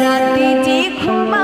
রাতে যে ঘুমা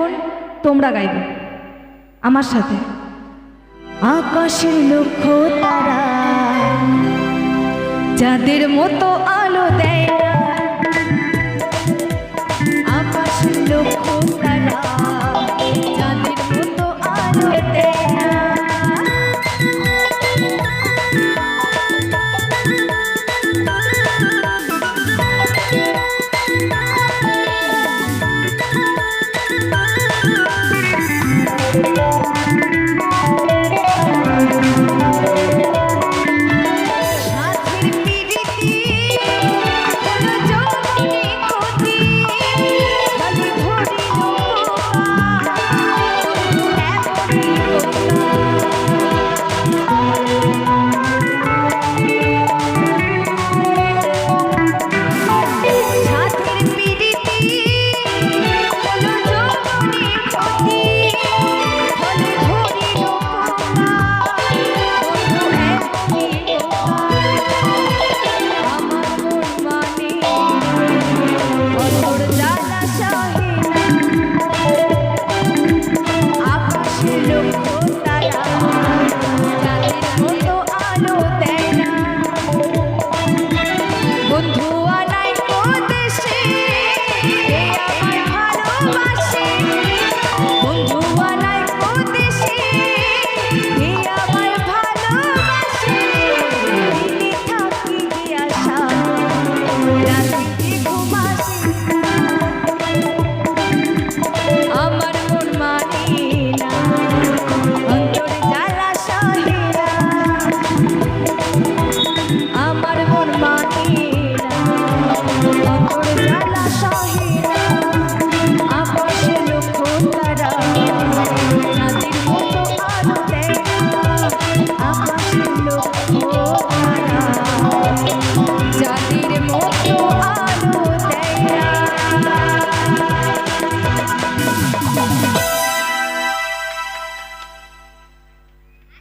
এখন তোমরা গাইবে আমার সাথে। আকাশের লক্ষ্য তারা যাদের মতো আলো দেয় না। বন্ধু আর